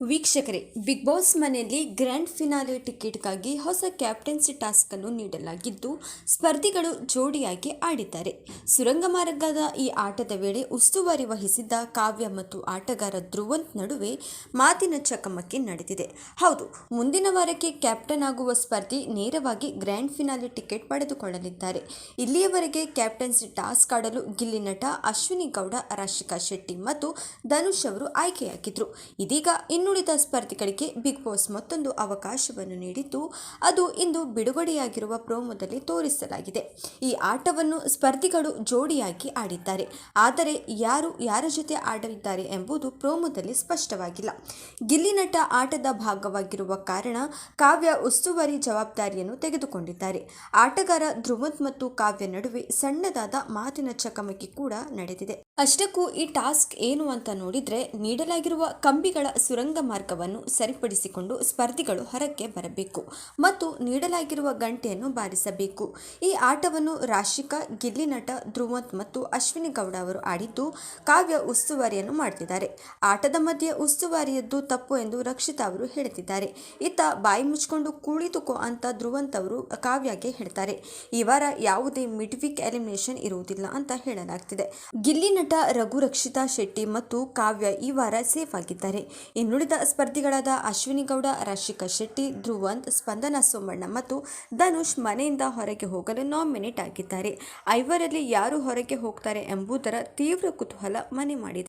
ವೀಕ್ಷಕರೇ, big boss ಮನೆಯಲ್ಲಿ grand finale ಟಿಕೆಟ್ಗಾಗಿ ಹೊಸ ಕ್ಯಾಪ್ಟನ್ಸಿ ಟಾಸ್ಕ್ ಅನ್ನು ನೀಡಲಾಗಿದ್ದು, ಸ್ಪರ್ಧಿಗಳು ಜೋಡಿಯಾಗಿ ಆಡಿದ್ದಾರೆ. ಸುರಂಗ ಮಾರ್ಗದ ಈ ಆಟದ ವೇಳೆ ಉಸ್ತುವಾರಿ ವಹಿಸಿದ್ದ ಕಾವ್ಯ ಮತ್ತು ಆಟಗಾರ ಧ್ರುವಂತ್ ನಡುವೆ ಮಾತಿನ ಚಕಮಕಿ ನಡೆದಿದೆ. ಹೌದು, ಮುಂದಿನ ವಾರಕ್ಕೆ ಕ್ಯಾಪ್ಟನ್ ಆಗುವ ಸ್ಪರ್ಧಿ ನೇರವಾಗಿ ಗ್ರ್ಯಾಂಡ್ ಫಿನಾಲೆ ಟಿಕೆಟ್ ಪಡೆದುಕೊಳ್ಳಲಿದ್ದಾರೆ. ಇಲ್ಲಿಯವರೆಗೆ ಕ್ಯಾಪ್ಟನ್ಸಿ ಟಾಸ್ಕ್ ಆಡಲು ಗಿಲ್ಲಿ ನಟ ಅಶ್ವಿನಿ ಗೌಡ, ರಾಶಿಕಾ ಶೆಟ್ಟಿ ಮತ್ತು ಧನುಷ್ ಅವರು ಆಯ್ಕೆಯಾಗಿದ್ದರು ಇದೀಗ ಇನ್ನುಳಿದ ಸ್ಪರ್ಧಿಗಳಿಗೆ ಬಿಗ್ ಬಾಸ್ ಮತ್ತೊಂದು ಅವಕಾಶವನ್ನು ನೀಡಿದ್ದು, ಅದು ಇಂದು ಬಿಡುಗಡೆಯಾಗಿರುವ ಪ್ರೋಮೋದಲ್ಲಿ ತೋರಿಸಲಾಗಿದೆ. ಈ ಆಟವನ್ನು ಸ್ಪರ್ಧಿಗಳು ಜೋಡಿಯಾಗಿ ಆಡಿದ್ದಾರೆ. ಆದರೆ ಯಾರು ಯಾರ ಜೊತೆ ಆಡಲಿದ್ದಾರೆ ಎಂಬುದು ಪ್ರೋಮೋದಲ್ಲಿ ಸ್ಪಷ್ಟವಾಗಿಲ್ಲ. ಗಿಲ್ಲಿನಟ ಆಟದ ಭಾಗವಾಗಿರುವ ಕಾರಣ ಕಾವ್ಯ ಉಸ್ತುವಾರಿ ಜವಾಬ್ದಾರಿಯನ್ನು ತೆಗೆದುಕೊಂಡಿದ್ದಾರೆ. ಆಟಗಾರ ಧ್ರುವತ್ ಮತ್ತು ಕಾವ್ಯ ನಡುವೆ ಸಣ್ಣದಾದ ಮಾತಿನ ಚಕಮಕಿ ಕೂಡ ನಡೆದಿದೆ. ಅಷ್ಟಕ್ಕೂ ಈ ಟಾಸ್ಕ್ ಏನು ಅಂತ ನೋಡಿದ್ರೆ, ನೀಡಲಾಗಿರುವ ಕಂಬಿಗಳ ಸುರಂಗ ಮಾರ್ಗವನ್ನು ಸರಿಪಡಿಸಿಕೊಂಡು ಸ್ಪರ್ಧಿಗಳು ಹೊರಕ್ಕೆ ಬರಬೇಕು ಮತ್ತು ನೀಡಲಾಗಿರುವ ಗಂಟೆಯನ್ನು ಬಾರಿಸಬೇಕು. ಈ ಆಟವನ್ನು ರಾಶಿಕಾ, ಗಿಲ್ಲಿ ನಟ ಧ್ರುವಂತ್ ಮತ್ತು ಅಶ್ವಿನಿ ಗೌಡ ಅವರು ಆಡಿದ್ದು ಕಾವ್ಯ ಉಸ್ತುವಾರಿಯನ್ನು ಮಾಡ್ತಿದ್ದಾರೆ. ಆಟದ ಮಧ್ಯೆ ಉಸ್ತುವಾರಿಯದ್ದು ತಪ್ಪು ಎಂದು ರಕ್ಷಿತಾ ಅವರು ಹೇಳುತ್ತಿದ್ದಾರೆ ಇತ್ತ ಬಾಯಿ ಮುಚ್ಕೊಂಡು ಕುಳಿತುಕೋ ಅಂತ ಧ್ರುವಂತ್ ಅವರು ಕಾವ್ಯಗೆ ಹೇಳ್ತಾರೆ. ಈ ವಾರ ಯಾವುದೇ ಮಿಡ್ ವೀಕ್ ಎಲಿಮಿನೇಷನ್ ಇರುವುದಿಲ್ಲ ಅಂತ ಹೇಳಲಾಗ್ತಿದೆ. ಗಿಲ್ಲಿ ನಟ ರಘು ರಕ್ಷಿತಾ ಶೆಟ್ಟಿ ಮತ್ತು ಕಾವ್ಯ ಈ ವಾರ ಸೇಫ್ ಆಗಿದ್ದಾರೆ. ಇನ್ನುಳಿದ ಸ್ಪರ್ಧಿಗಳಾದ ಅಶ್ವಿನಿ ಗೌಡ ರಾಶಿಕಾ ಶೆಟ್ಟಿ, ಧ್ರುವಂತ್, ಸ್ಪಂದನ ಸೋಮಣ್ಣ ಮತ್ತು ಧನುಷ್ ಮನೆಯಿಂದ ಹೊರಗೆ ಹೋಗಲು ನಾಮಿನೇಟ್ ಆಗಿದ್ದಾರೆ. ಐವರಲ್ಲಿ ಯಾರು ಹೊರಗೆ ಹೋಗ್ತಾರೆ ಎಂಬುದರ ತೀವ್ರ ಕುತೂಹಲ ಮನೆ ಮಾಡಿದೆ.